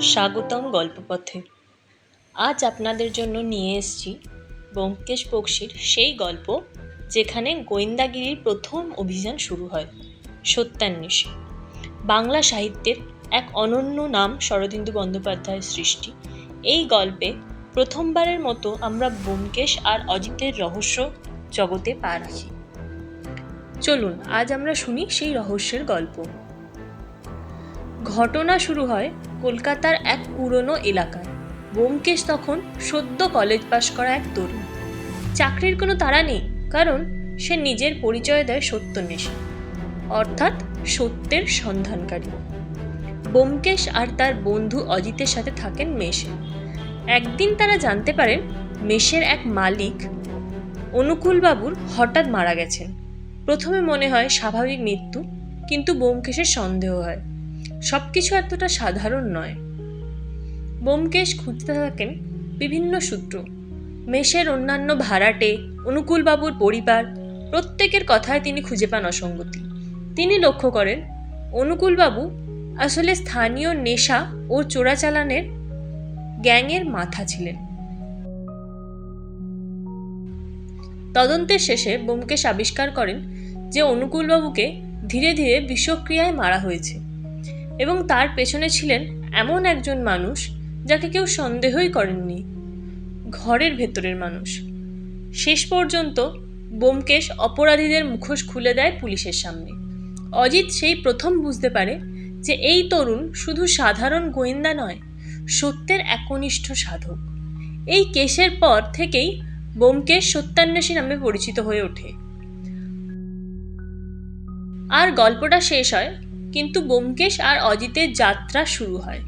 স্বাগতম গল্পপথে। আজ আপনাদের জন্য নিয়ে এসেছি ব্যোমকেশ বক্সির সেই গল্প যেখানে গোয়েন্দাগিরির প্রথম অভিযান শুরু হয়, সত্যান্বেষী। বাংলা সাহিত্যের এক অনন্য নাম শরদিন্দু বন্দ্যোপাধ্যায়ের সৃষ্টি। এই গল্পে প্রথমবারের মতো আমরা ব্যোমকেশ আর অজিতের রহস্য জগতে পা রাখি। চলুন, আজ আমরা শুনি সেই রহস্যের গল্প। ঘটনা শুরু হয় কলকাতার এক পুরনো এলাকায়। ব্যোমকেশ তখন সদ্য কলেজ পাশ করা এক তরুণ। চাকরির কোনো তাড়া নেই, কারণ সে নিজের পরিচয় দেয় সত্যন্বেষী অর্থাৎ সত্যের সন্ধানকারী। ব্যোমকেশ আর তার বন্ধু অজিতের সাথে থাকেন মেশে। একদিন তারা জানতে পারেন মেশের এক মালিক, অনুকূলবাবুর হঠাৎ মারা গেছেন। প্রথমে মনে হয় স্বাভাবিক মৃত্যু, কিন্তু ব্যোমকেশের সন্দেহ হয়। সব কিছু এতটা সাধারণ নয়। ব্যোমকেশ খুঁজতে থাকেন বিভিন্ন সূত্র। মেষের অন্যান্য ভাড়াটে, অনুকূলবাবুর পরিবার, প্রত্যেকের কথায় তিনি খুঁজে পান অসঙ্গতি। তিনি লক্ষ্য করেন, অনুকূলবাবু আসলে স্থানীয় নেশা ও চোরাচালানের গ্যাংয়ের মাথা ছিলেন। তদন্তের শেষে ব্যোমকেশ আবিষ্কার করেন যে অনুকূলবাবুকে ধীরে ধীরে বিষক্রিয়ায় মারা হয়েছে এবং তার পেছনে ছিলেন এমন একজন মানুষ যাকে কেউ সন্দেহই করেননি, ঘরের ভেতরের মানুষ। শেষ পর্যন্ত ব্যোমকেশ অপরাধীদের মুখোশ খুলে দেয় পুলিশের সামনে। অজিত সেই প্রথম বুঝতে পারে যে এই তরুণ শুধু সাধারণ গোয়েন্দা নয় সত্যের একনিষ্ঠ সাধক। এই কেসের পর থেকেই ব্যোমকেশ সত্যান্বেষী নামে পরিচিত হয়ে ওঠে। আর গল্পটা শেষ হয়, কিন্তু ব্যোমকেশ আর অজিতের যাত্রা শুরু হয়।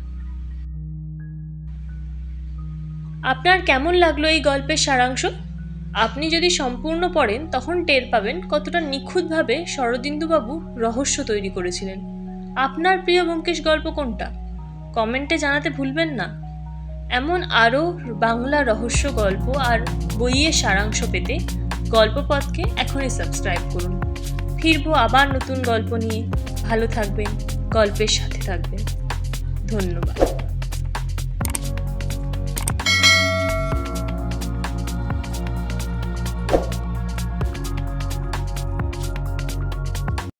আপনার কেমন লাগল এই গল্পের সারাংশ? আপনি যদি সম্পূর্ণ পড়েন, তখন টের পাবেন কতটা নিখুঁতভাবে শরদিন্দুবাবু রহস্য তৈরি করেছিলেন। আপনার প্রিয় ব্যোমকেশ গল্প কোনটা? কমেন্টে জানাতে ভুলবেন না। এমন আরও বাংলা রহস্য গল্প আর বইয়ের সারাংশ পেতে গল্পপথকে এখনই সাবস্ক্রাইব করুন। ফিরব আবার নতুন গল্প নিয়ে। ভালো থাকবেন, গল্পের সাথে থাকবেন। ধন্যবাদ।